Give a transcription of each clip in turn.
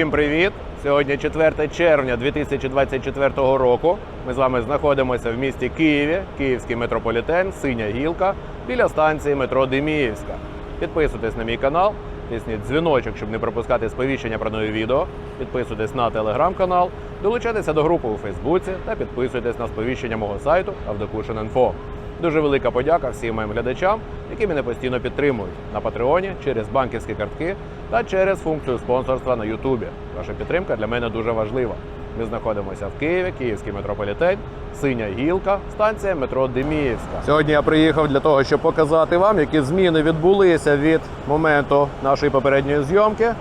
всім привіт! Сьогодні 4 червня 2024 року. Ми з вами знаходимося в місті Києві, Київський метрополітен, Синя гілка біля станції метро Деміївська. Підписуйтесь на мій канал, тисніть дзвіночок, щоб не пропускати сповіщення про нові відео. Підписуйтесь на телеграм-канал, долучайтеся до групи у Фейсбуці та підписуйтесь на сповіщення мого сайту Авдокушен.Інфо. Дуже велика подяка всім моїм глядачам, які мене постійно підтримують на Патреоні через банківські картки та через функцію спонсорства на Ютубі. Ваша підтримка для мене дуже важлива. Ми знаходимося в Києві, Київський метрополітен, Синя гілка, станція метро Деміївська. Сьогодні я приїхав для того, щоб показати вам, які зміни відбулися від моменту нашої попередньої зйомки.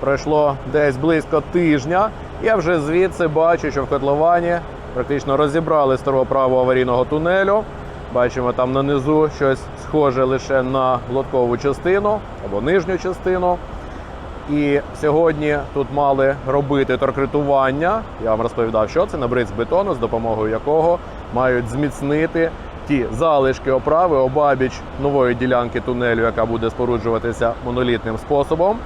Пройшло десь близько тижня. Я вже звідси бачу, що в котловані практично розібрали старого правого аварійного тунелю. Бачимо там нанизу щось схоже лише на лоткову частину або нижню частину. І сьогодні тут мали робити торкретування. Я вам розповідав, що це набриць бетону, з допомогою якого мають зміцнити ті залишки оправи обабіч нової ділянки тунелю, яка буде споруджуватися монолітним способом,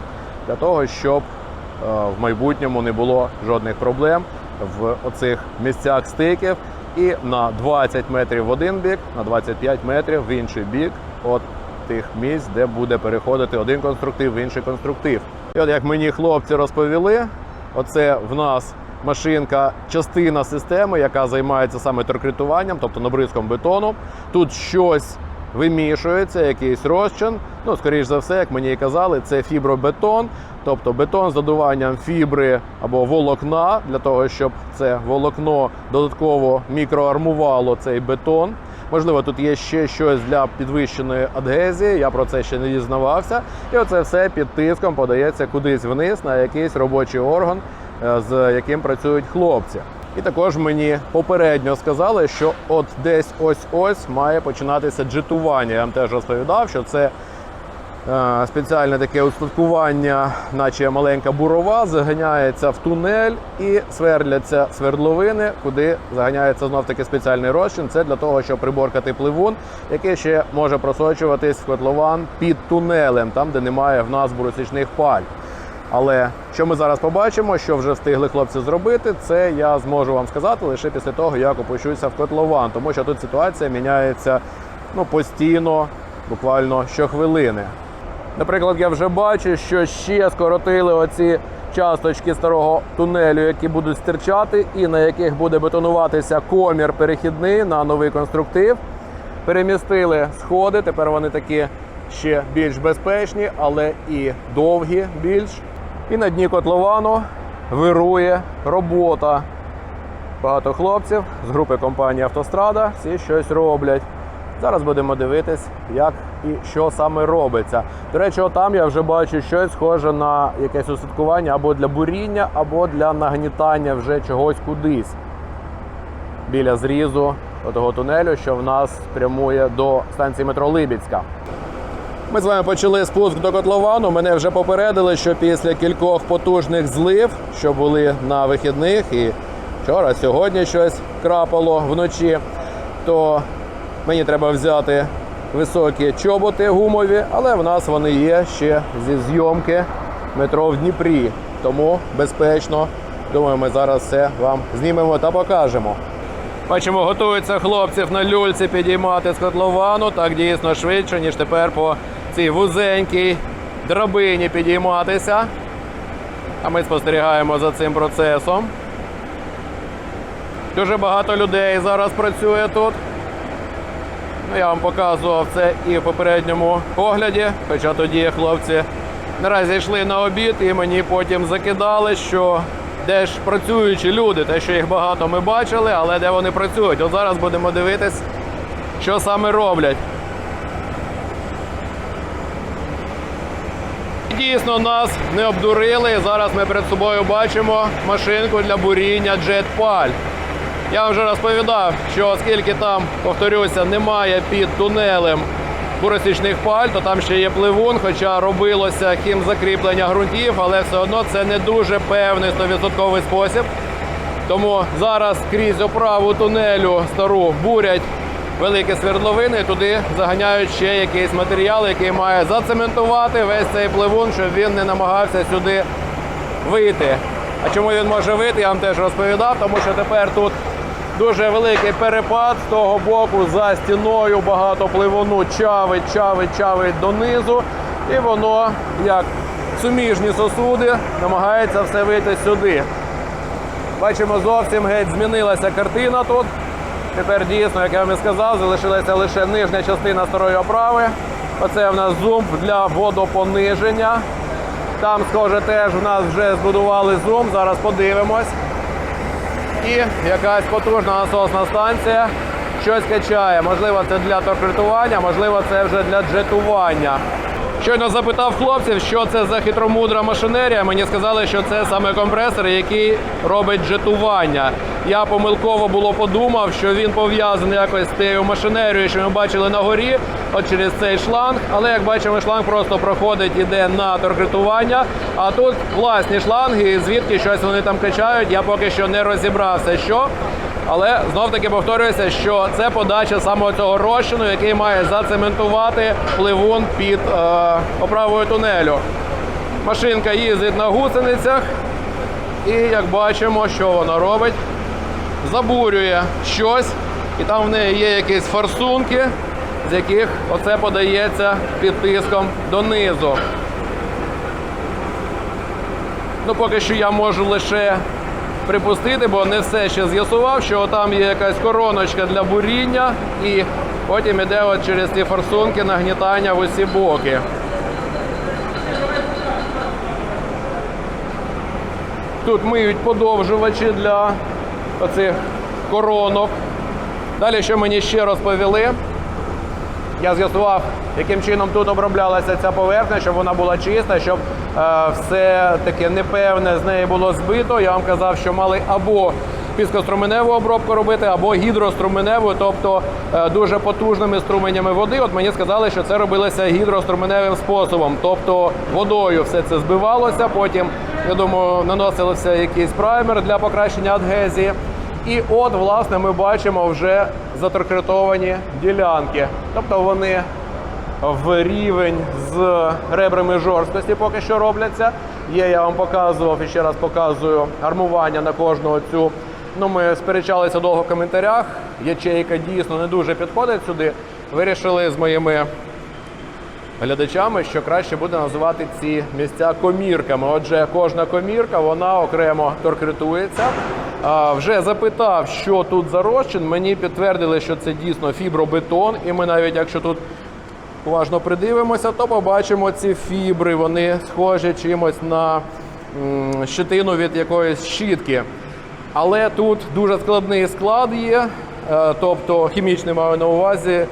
для того, щоб е, в майбутньому не було жодних проблем в оцих місцях стиків. І на 20 метрів в один бік, на 25 метрів в інший бік. От тих місць, де буде переходити один конструктив в інший конструктив. І от як мені хлопці розповіли, оце в нас машинка, частина системи, яка займається саме торкретуванням, тобто набризком бетону. Тут щось вимішується, якийсь розчин. Ну, скоріш за все, як мені і казали, це фібробетон, тобто бетон з додуванням фібри або волокна, для того, щоб це волокно додатково мікроармувало цей бетон. Можливо, тут є ще щось для підвищеної адгезії. Я про це ще не дізнавався. І оце все під тиском подається кудись вниз на якийсь робочий орган, е, з яким працюють хлопці. І також мені попередньо сказали, що от десь ось ось має починатися джетування. Я вам теж розповідав, що це спеціальне таке устаткування, наче маленька бурова, заганяється в тунель і свердляться свердловини, куди заганяється знов таки спеціальний розчин. Це для того, щоб приборкати пливун, який ще може просочуватись в котлован під тунелем, там де немає в нас буросічних паль. Але що ми зараз побачимо, що вже встигли хлопці зробити, це я зможу вам сказати лише після того, як опущуся в котлован, тому що тут ситуація міняється ну, постійно, буквально щохвилини. Наприклад, я вже бачу, що ще скоротили оці часточки старого тунелю, які будуть стирчати, і на яких буде бетонуватися комір перехідний на новий конструктив. Перемістили сходи, тепер вони такі ще більш безпечні, але і довгі більш. І на дні котловану вирує робота. Багато хлопців з групи компанії Автострада всі щось роблять. Зараз будемо дивитись, як і що саме робиться. До речі, отам я вже бачу щось схоже на якесь усадкування або для буріння, або для нагнітання вже чогось кудись біля зрізу того тунелю, що в нас прямує до станції метро Либіцька. Ми з вами почали спуск до котловану. Мене вже попередили, що після кількох потужних злив, що були на вихідних, і вчора, сьогодні щось крапало вночі, то мені треба взяти високі чоботи гумові, але в нас вони є ще зі зйомки метро в Дніпрі. Тому безпечно. Думаю, ми зараз все вам знімемо та покажемо. Бачимо, готуються хлопців на люльці підіймати з котловану. Так дійсно швидше, ніж тепер по цій вузенькій драбині підійматися. А ми спостерігаємо за цим процесом. Дуже багато людей зараз працює тут. Ну, я вам показував це і в попередньому огляді. Хоча тоді хлопці наразі йшли на обід і мені потім закидали, що де ж працюючі люди, те, що їх багато ми бачили, але де вони працюють. От зараз будемо дивитись, що саме роблять. Дійсно, нас не обдурили. Зараз ми перед собою бачимо машинку для буріння джетпаль. Я вже розповідав, що оскільки там, повторюся, немає під тунелем буросічних паль, то там ще є пливун, хоча робилося хімзакріплення ґрунтів, але все одно це не дуже певний 100% спосіб. Тому зараз крізь оправу тунелю стару бурять великі свердловини, туди заганяють ще якийсь матеріал, який має зацементувати весь цей пливун, щоб він не намагався сюди вийти. А чому він може вийти, я вам теж розповідав, тому що тепер тут дуже великий перепад з того боку за стіною багато пливону чавить, чавить, чавить донизу. І воно, як суміжні сосуди, намагається все вийти сюди. Бачимо, зовсім геть змінилася картина тут. Тепер дійсно, як я вам і сказав, залишилася лише нижня частина старої оправи. Оце в нас зумп для водопониження. Там, схоже, теж в нас вже збудували зум. Зараз подивимось. І якась потужна насосна станція щось качає. Можливо, це для торкретування, можливо, це вже для джетування. Щойно запитав хлопців, що це за хитромудра машинерія. Мені сказали, що це саме компресор, який робить джетування. Я помилково було подумав, що він пов'язаний якось з тією машинерією, що ми бачили на горі, от через цей шланг. Але як бачимо, шланг просто проходить, іде на торкретування. А тут власні шланги, звідки щось вони там качають. Я поки що не розібрався, що. Але знов таки повторюється, що це подача саме цього розчину, який має зацементувати пливун під е, оправою тунелю. Машинка їздить на гусеницях, і як бачимо, що вона робить, забурює щось, і там в неї є якісь форсунки, з яких оце подається під тиском донизу. Ну, поки що я можу лише припустити, бо не все ще з'ясував, що там є якась короночка для буріння, і потім іде от через ці форсунки нагнітання в усі боки. Тут миють подовжувачі для оцих коронок. Далі, що мені ще розповіли, я з'ясував, яким чином тут оброблялася ця поверхня, щоб вона була чиста, щоб е, все таке непевне з неї було збито. Я вам казав, що мали або піскоструменеву обробку робити, або гідроструменеву, тобто е, дуже потужними струменями води. От мені сказали, що це робилося гідроструменевим способом, тобто водою все це збивалося. Потім я думаю, наносився якийсь праймер для покращення адгезії. І от, власне, ми бачимо вже заторкретовані ділянки. Тобто вони в рівень з ребрами жорсткості поки що робляться. Є, я вам показував і ще раз показую армування на кожну цю. Ну, ми сперечалися довго в коментарях. Ячейка дійсно не дуже підходить сюди. Вирішили з моїми глядачами, що краще буде називати ці місця комірками. Отже, кожна комірка вона окремо торкретується. Вже запитав, що тут за розчин. Мені підтвердили, що це дійсно фібробетон, і ми навіть якщо тут уважно придивимося, то побачимо ці фібри. Вони схожі чимось на щитину від якоїсь щітки. Але тут дуже складний склад є, е, тобто хімічний маю на увазі, е,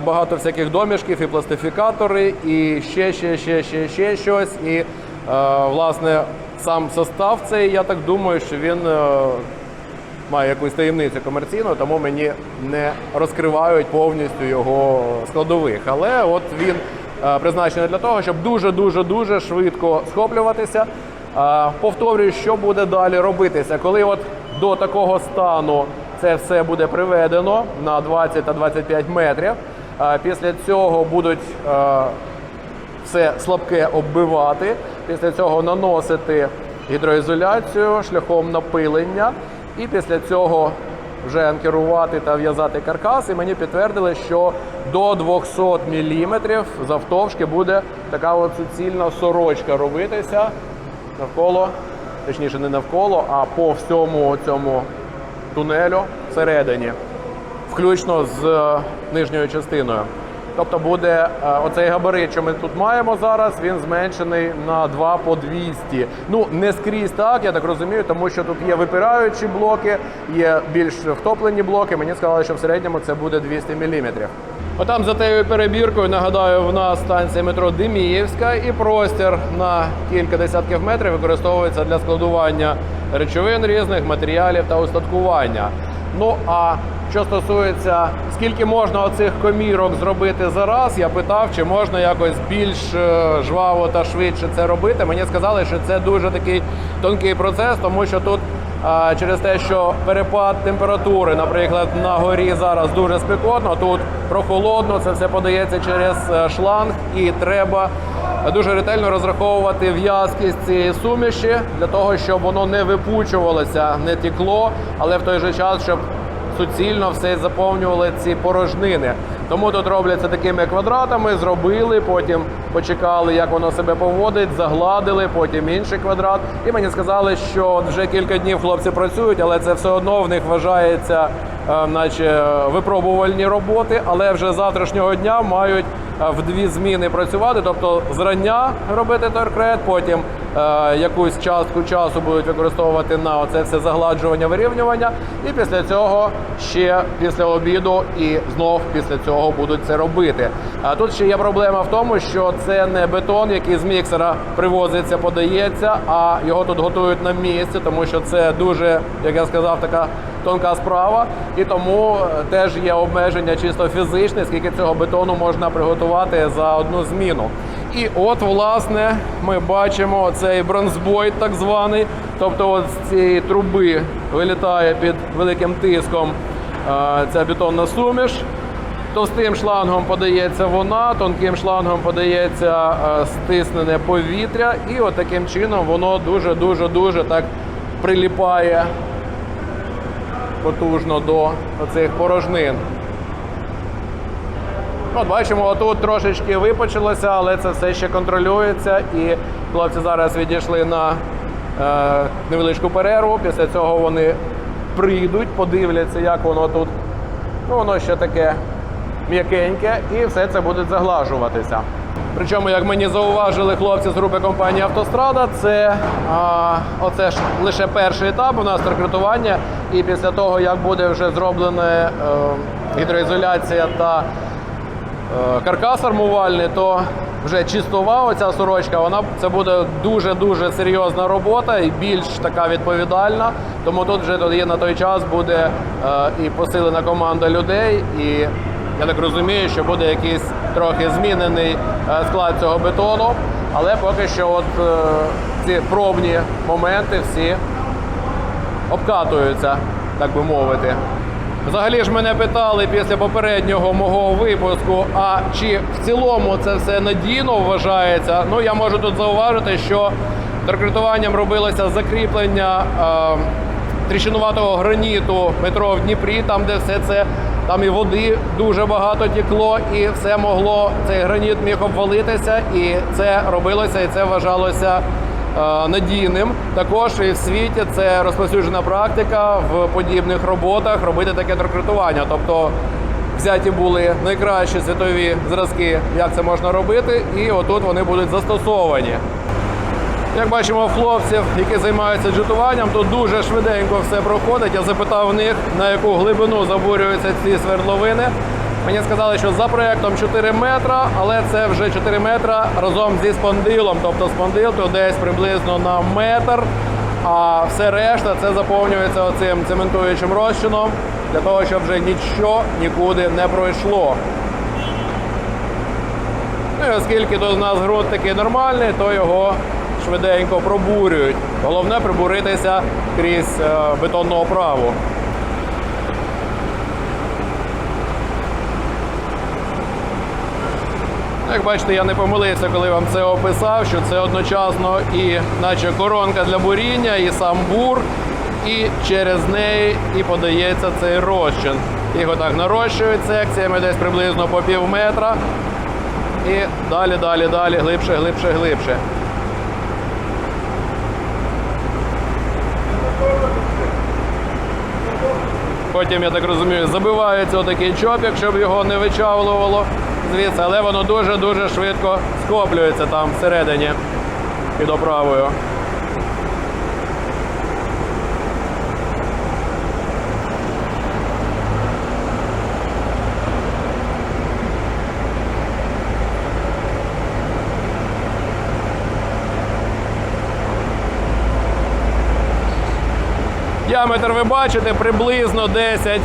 багато всяких домішків і пластифікатори, і ще, ще, ще, ще, ще щось. І е, власне сам состав цей, я так думаю, що він має якусь таємницю комерційну, тому мені не розкривають повністю його складових. Але от він призначений для того, щоб дуже дуже дуже швидко схоплюватися. Повторюю, що буде далі робитися, коли от до такого стану це все буде приведено на 20 та 25 метрів. Після цього будуть все слабке оббивати. Після цього наносити гідроізоляцію шляхом напилення. І після цього вже анкерувати та в'язати каркас. І мені підтвердили, що до 200 мм завтовшки буде така от суцільна сорочка робитися навколо, точніше, не навколо, а по всьому цьому тунелю всередині включно з е, нижньою частиною. Тобто буде е, оцей габарит, що ми тут маємо зараз, він зменшений на 2 по 200. Ну не скрізь так, я так розумію, тому що тут є випираючі блоки, є більш втоплені блоки. Мені сказали, що в середньому це буде 200 мм. Отам за тією перебіркою, нагадаю, в нас станція метро Деміївська і простір на кілька десятків метрів використовується для складування речовин різних, матеріалів та устаткування. Ну а що стосується, скільки можна оцих комірок зробити за раз, я питав, чи можна якось більш е, жваво та швидше це робити. Мені сказали, що це дуже такий тонкий процес, тому що тут через те, що перепад температури, наприклад, на горі зараз дуже спекотно, тут прохолодно, це все подається через е, шланг, і треба дуже ретельно розраховувати в'язкість цієї суміші для того, щоб воно не випучувалося, не тікло, але в той же час, щоб суцільно все заповнювали ці порожнини. Тому тут робляться такими квадратами, зробили, потім почекали, як воно себе поводить, загладили, потім інший квадрат. І мені сказали, що вже кілька днів хлопці працюють, але це все одно в них вважається, е, наче е, випробувальні роботи, але вже з завтрашнього дня мають е, в дві зміни працювати, тобто зрання робити торкрет, потім якусь частку часу будуть використовувати на оце все загладжування, вирівнювання, і після цього ще після обіду і знов після цього будуть це робити. А тут ще є проблема в тому, що це не бетон, який з міксера привозиться, подається, а його тут готують на місці, тому що це дуже, як я сказав, така тонка справа, і тому е, теж є обмеження чисто фізичне, скільки цього бетону можна приготувати за одну зміну. І от, власне, ми бачимо цей бронзбойт, так званий. Тобто, от з цієї труби вилітає під великим тиском ця бетонна суміш. Товстим шлангом подається вона, тонким шлангом подається стиснене повітря, і от таким чином воно дуже дуже дуже так приліпає потужно до цих порожнин. От бачимо, отут трошечки випочилося, але це все ще контролюється. І хлопці зараз відійшли на е, невеличку перерву. Після цього вони прийдуть, подивляться, як воно тут. Ну, воно ще таке м'якеньке, і все це буде заглажуватися. Причому, як мені зауважили хлопці з групи компанії Автострада, це а, оце ж лише перший етап у нас рекрутування. І після того, як буде вже зроблена е, гідроізоляція та каркас армувальний, то вже чистова оця сорочка, вона це буде дуже дуже серйозна робота і більш така відповідальна. Тому тут вже тоді на той час буде е, і посилена команда людей, і я так розумію, що буде якийсь трохи змінений е, склад цього бетону. Але поки що, от е, ці пробні моменти всі обкатуються, так би мовити. Взагалі ж мене питали після попереднього мого випуску, а чи в цілому це все надійно вважається. Ну я можу тут зауважити, що торкретуванням робилося закріплення е, тріщинуватого граніту метро в Дніпрі, там де все це. Там і води дуже багато тікло, і все могло, цей граніт міг обвалитися, і це робилося, і це вважалося надійним. Також і в світі це розповсюджена практика в подібних роботах робити таке торкретування. Тобто взяті були найкращі світові зразки, як це можна робити, і отут вони будуть застосовані. Як бачимо, хлопців, які займаються джетуванням, тут дуже швиденько все проходить. Я запитав в них, на яку глибину забурюються ці свердловини. Мені сказали, що за проектом 4 метра, але це вже 4 метра разом зі спондилом. Тобто спондил то десь приблизно на метр, а все решта це заповнюється оцим цементуючим розчином для того, щоб вже нічого нікуди не пройшло. Ну і оскільки тут у нас ґрунт такий нормальний, то його швиденько пробурюють. Головне прибуритися крізь е, бетонну оправу. Як бачите, я не помилився, коли вам це описав, що це одночасно і наче коронка для буріння, і сам бур, і через неї і подається цей розчин. Їх отак нарощують секціями десь приблизно по пів метра. І далі, далі, далі, глибше, глибше, глибше. Потім, я так розумію, забивається отакий чопік, щоб його не вичавлювало звідси, але воно дуже-дуже швидко скоплюється там всередині під оправою. Діаметр ви бачите приблизно 10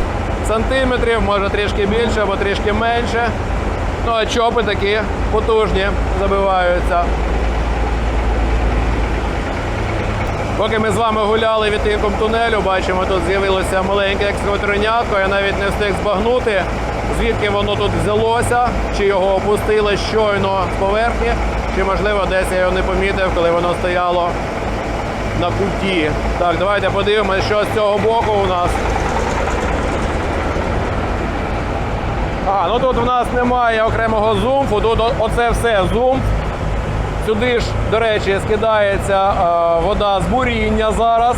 сантиметрів, може трішки більше або трішки менше. Ну а чопи такі потужні забиваються. Поки ми з вами гуляли відтинком тунелю, бачимо, тут з'явилося маленьке екскаваторинятко. Я навіть не встиг збагнути, звідки воно тут взялося, чи його опустили щойно з поверхні, чи можливо десь я його не помітив, коли воно стояло на куті. Так, давайте подивимося, що з цього боку у нас. А, ну тут в нас немає окремого зумфу, тут оце все зумф. Сюди ж, до речі, скидається вода з буріння зараз.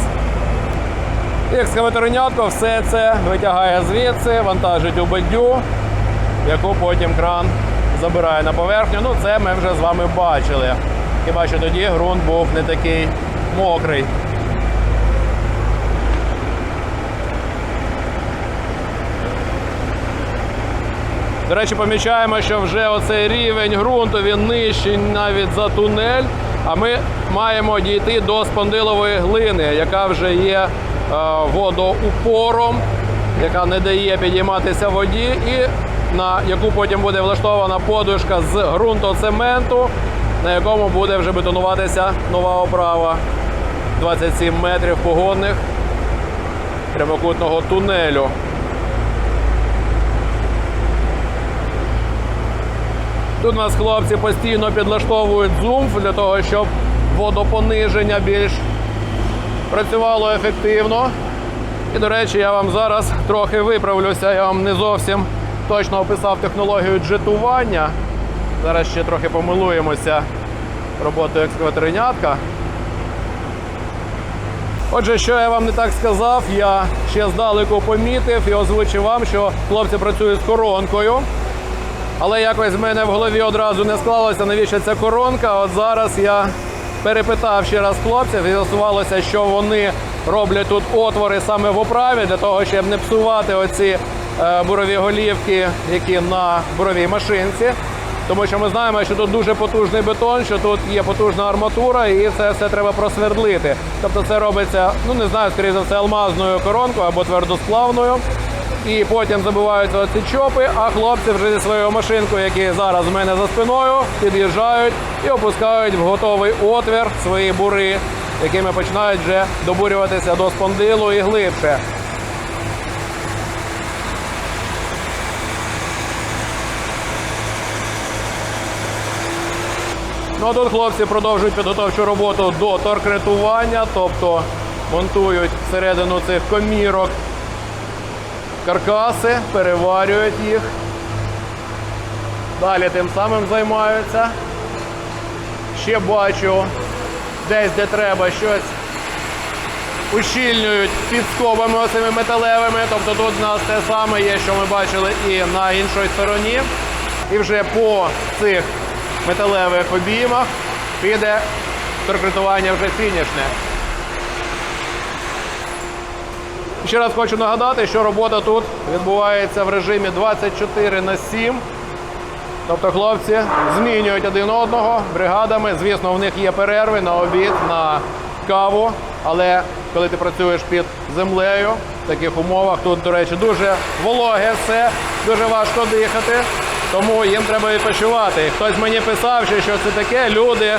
Екскаваторинятко все це витягає звідси, вантажить у бадю, яку потім кран забирає на поверхню. Ну, це ми вже з вами бачили. Хіба що тоді ґрунт був не такий мокрий. До речі, помічаємо, що вже оцей рівень ґрунту він нижчий навіть за тунель. А ми маємо дійти до спондилової глини, яка вже є е, водоупором, яка не дає підійматися воді, і на яку потім буде влаштована подушка з ґрунтоцементу, на якому буде вже бетонуватися нова оправа 27 метрів погодних прямокутного тунелю. Тут у нас хлопці постійно підлаштовують зумф для того, щоб водопониження більш працювало ефективно. І, до речі, я вам зараз трохи виправлюся. Я вам не зовсім точно описав технологію джетування. Зараз ще трохи помилуємося роботою екскаваторинятка. Отже, що я вам не так сказав, я ще здалеку помітив і озвучив вам, що хлопці працюють з коронкою. Але якось в мене в голові одразу не склалося, навіщо ця коронка. От зараз я перепитав ще раз хлопців, і з'ясувалося, що вони роблять тут отвори саме в оправі для того, щоб не псувати оці е, бурові голівки, які на буровій машинці. Тому що ми знаємо, що тут дуже потужний бетон, що тут є потужна арматура, і це все треба просвердлити. Тобто це робиться, ну не знаю, скоріше за все, алмазною коронкою або твердосплавною. І потім забиваються оці чопи, а хлопці вже зі своєю машинкою, які зараз в мене за спиною, під'їжджають і опускають в готовий отвір свої бури, якими починають вже добурюватися до спондилу і глибше. Ну а тут хлопці продовжують підготовчу роботу до торкретування, тобто монтують всередину цих комірок каркаси, переварюють їх. Далі тим самим займаються. Ще бачу, десь де треба щось ущільнюють під скобами оцими металевими. Тобто тут у нас те саме є, що ми бачили і на іншій стороні. І вже по цих металевих обіймах піде торкретування вже фінішне. Ще раз хочу нагадати, що робота тут відбувається в режимі 24 на 7. Тобто хлопці змінюють один одного бригадами. Звісно, в них є перерви на обід, на каву. Але коли ти працюєш під землею в таких умовах, тут, до речі, дуже вологе все, дуже важко дихати. Тому їм треба відпочивати. Хтось мені писав, що це таке. Люди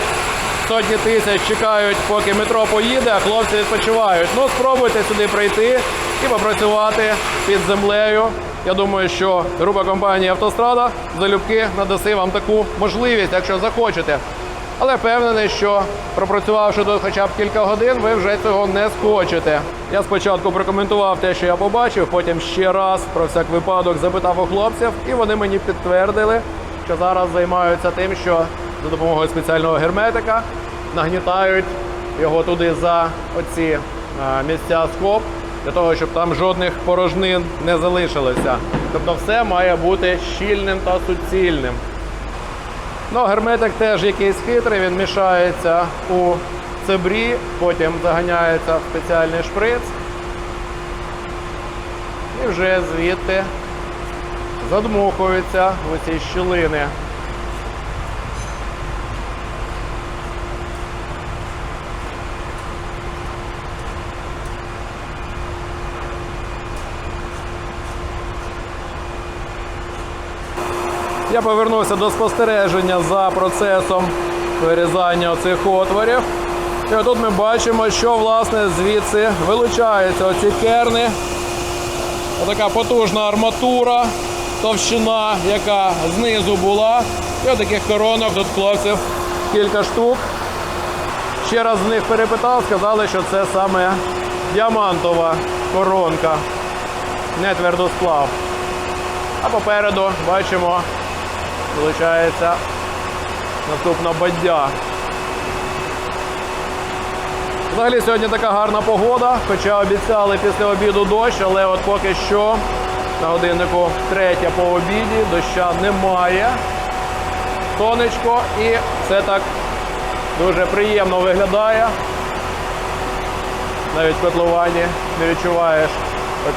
сотні тисяч чекають, поки метро поїде, а хлопці відпочивають. Ну, спробуйте сюди прийти і попрацювати під землею. Я думаю, що група компанії Автострада залюбки надаси вам таку можливість, якщо захочете. Але впевнений, що пропрацювавши тут хоча б кілька годин, ви вже цього не схочете. Я спочатку прокоментував те, що я побачив, потім ще раз про всяк випадок запитав у хлопців, і вони мені підтвердили, що зараз займаються тим, що за допомогою спеціального герметика нагнітають його туди за оці е, місця скоб, для того, щоб там жодних порожнин не залишилося. Тобто все має бути щільним та суцільним. Ну, герметик теж якийсь хитрий, він мішається у цебрі, потім заганяється в спеціальний шприц. І вже звідти задмухуються в ці щілини. Я повернувся до спостереження за процесом вирізання цих отворів. І отут ми бачимо, що власне звідси вилучаються оці керни. Отака потужна арматура, товщина, яка знизу була. І отаких коронок тут хлопців кілька штук. Ще раз з них перепитав, сказали, що це саме діамантова коронка, не твердосплав. А попереду бачимо, виходить наступна баддя. Взагалі сьогодні така гарна погода, хоча обіцяли після обіду дощ, але от поки що на годиннику третя по обіді, доща немає. Сонечко і все так дуже приємно виглядає. Навіть в котловані не відчуваєш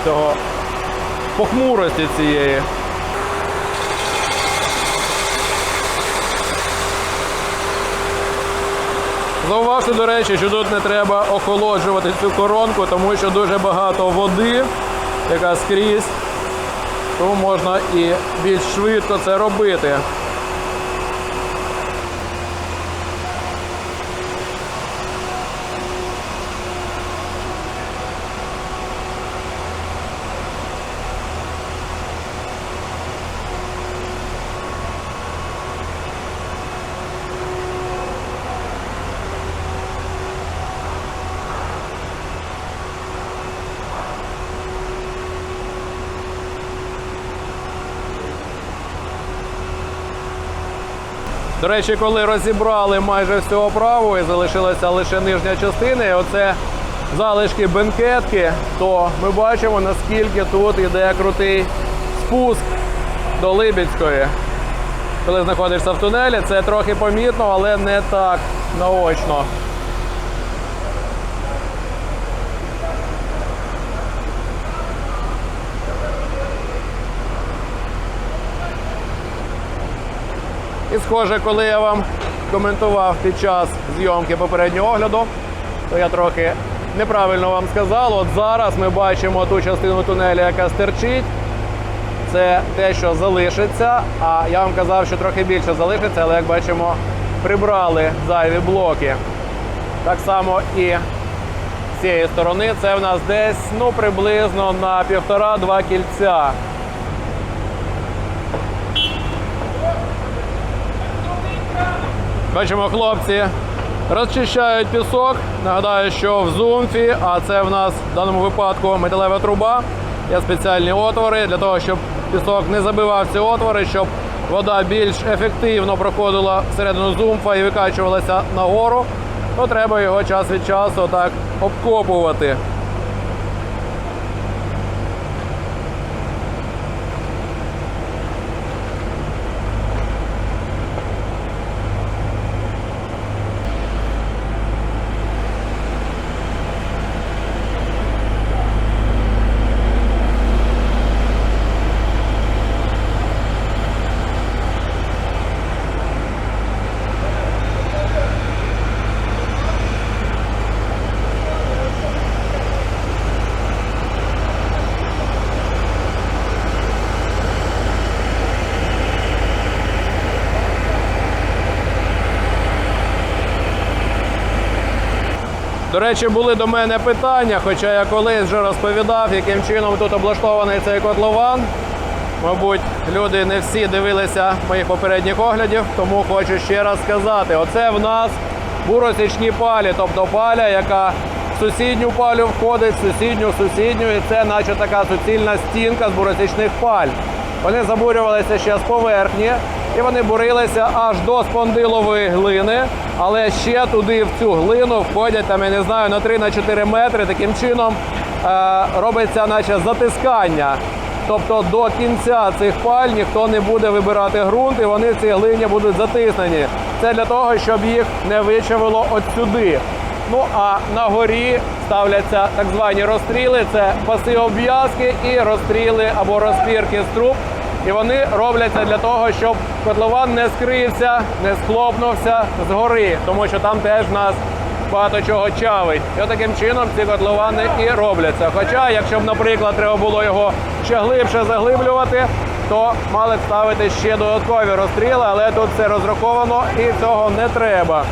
цього похмурості цієї. Зауважте, до речі, що тут не треба охолоджувати цю коронку, тому що дуже багато води, яка скрізь, тому можна і більш швидко це робити. До речі, коли розібрали майже всю оправу і залишилася лише нижня частина, і оце залишки бенкетки, то ми бачимо, наскільки тут іде крутий спуск до Либідської. Коли знаходишся в тунелі, це трохи помітно, але не так наочно. І схоже, коли я вам коментував під час зйомки попереднього огляду, то я трохи неправильно вам сказав. От зараз ми бачимо ту частину тунелю, яка стерчить. Це те, що залишиться. А я вам казав, що трохи більше залишиться, але як бачимо, прибрали зайві блоки. Так само і з цієї сторони це в нас десь ну, приблизно на півтора-два кільця. Бачимо, хлопці розчищають пісок. Нагадаю, що в зумфі, а це в нас в даному випадку металева труба. Є спеціальні отвори для того, щоб пісок не забивав ці отвори, щоб вода більш ефективно проходила всередину зумфа і викачувалася нагору, то треба його час від часу так обкопувати. До речі, були до мене питання, хоча я колись вже розповідав, яким чином тут облаштований цей котлован. Мабуть, люди не всі дивилися моїх попередніх оглядів, тому хочу ще раз сказати: оце в нас буросічні палі, тобто паля, яка в сусідню палю входить, в сусідню, в сусідню, і це наче така суцільна стінка з буросічних паль. Вони забурювалися ще з поверхні, і вони бурилися аж до спондилової глини, але ще туди в цю глину входять там, я не знаю, на 3-4 метри. Таким чином е, робиться наче затискання. Тобто до кінця цих паль ніхто не буде вибирати ґрунт, і вони в цій глині будуть затиснені. Це для того, щоб їх не вичавило от сюди. Ну а на горі ставляться так звані розстріли. Це паси обв'язки і розстріли або розпірки з труб. І вони робляться для того, щоб котлован не скрився, не схлопнувся з гори, тому що там теж в нас багато чого чавить. І таким чином ці котловани і робляться. Хоча, якщо б, наприклад, треба було його ще глибше заглиблювати, то мали б ставити ще додаткові розстріли, але тут все розраховано і цього не треба.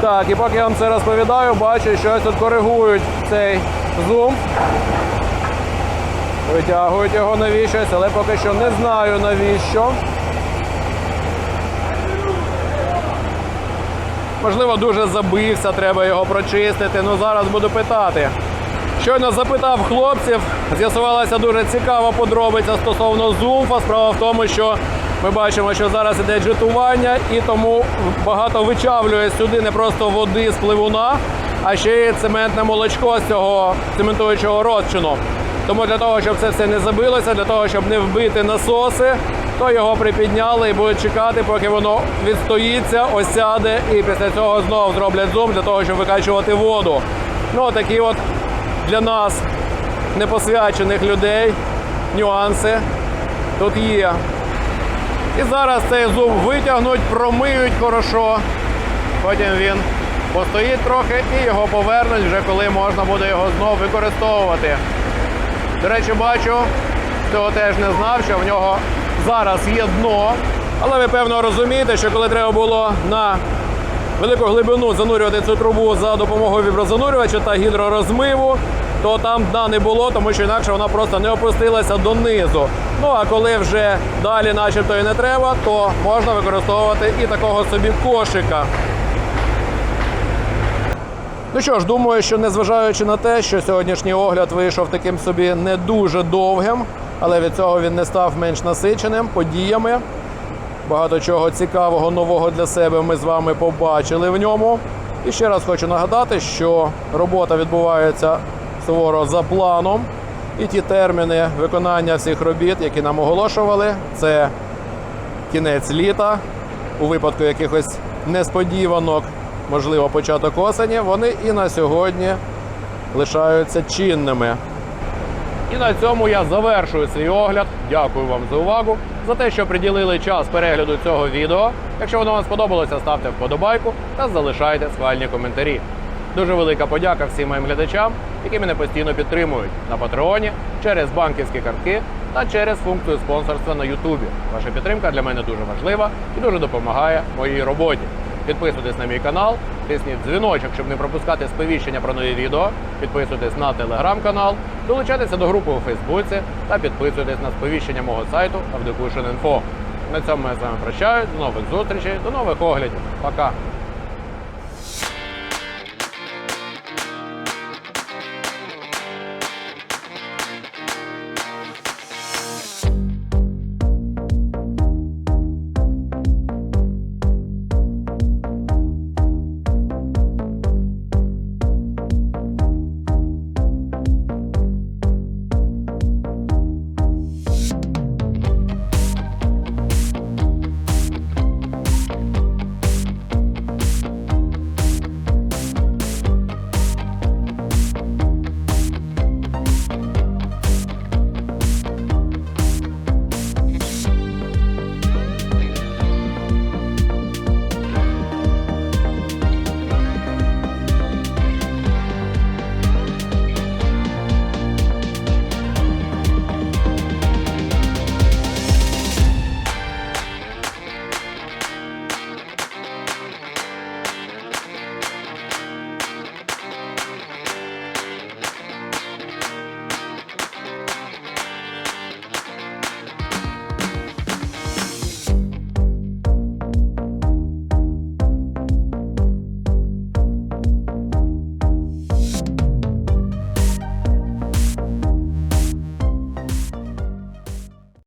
Так, і поки я вам це розповідаю, бачу, що ось тут коригують цей зум. Витягують його навіщось, але поки що не знаю навіщо. Можливо, дуже забився, треба його прочистити. Ну зараз буду питати. Щойно запитав хлопців, з'ясувалася дуже цікава подробиця стосовно зумфа. Справа в тому, що ми бачимо, що зараз іде джетування, і тому багато вичавлює сюди не просто води з пливуна, а ще й цементне молочко з цього цементуючого розчину. Тому для того, щоб це все не забилося, для того, щоб не вбити насоси, то його припідняли і будуть чекати, поки воно відстоїться, осяде, і після цього знову зроблять зум для того, щоб викачувати воду. Ну, такі от для нас, непосвячених людей, нюанси тут є. І зараз цей зум витягнуть, промиють хорошо. Потім він постоїть трохи і його повернуть вже коли можна буде його знову використовувати. До речі, бачу, цього теж не знав, що в нього зараз є дно. Але ви певно розумієте, що коли треба було на велику глибину занурювати цю трубу за допомогою віброзанурювача та гідророзмиву, то там дна не було, тому що інакше вона просто не опустилася донизу. Ну а коли вже далі, начебто, і не треба, то можна використовувати і такого собі кошика. Ну що ж, думаю, що незважаючи на те, що сьогоднішній огляд вийшов таким собі не дуже довгим, але від цього він не став менш насиченим подіями. Багато чого цікавого, нового для себе ми з вами побачили в ньому. І ще раз хочу нагадати, що робота відбувається суворо за планом. І ті терміни виконання всіх робіт, які нам оголошували, це кінець літа, у випадку якихось несподіванок, можливо, початок осені, вони і на сьогодні лишаються чинними. І на цьому я завершую свій огляд. Дякую вам за увагу, за те, що приділили час перегляду цього відео. Якщо воно вам сподобалося, ставте вподобайку та залишайте схвальні коментарі. Дуже велика подяка всім моїм глядачам, які мене постійно підтримують на Патреоні, через банківські картки та через функцію спонсорства на Ютубі. Ваша підтримка для мене дуже важлива і дуже допомагає моїй роботі. Підписуйтесь на мій канал, тисніть дзвіночок, щоб не пропускати сповіщення про нові відео. Підписуйтесь на телеграм-канал, долучайтеся до групи у Фейсбуці та підписуйтесь на сповіщення мого сайту Avdecution.info. На цьому я з вами прощаюсь. До нових зустрічей, до нових оглядів. Пока!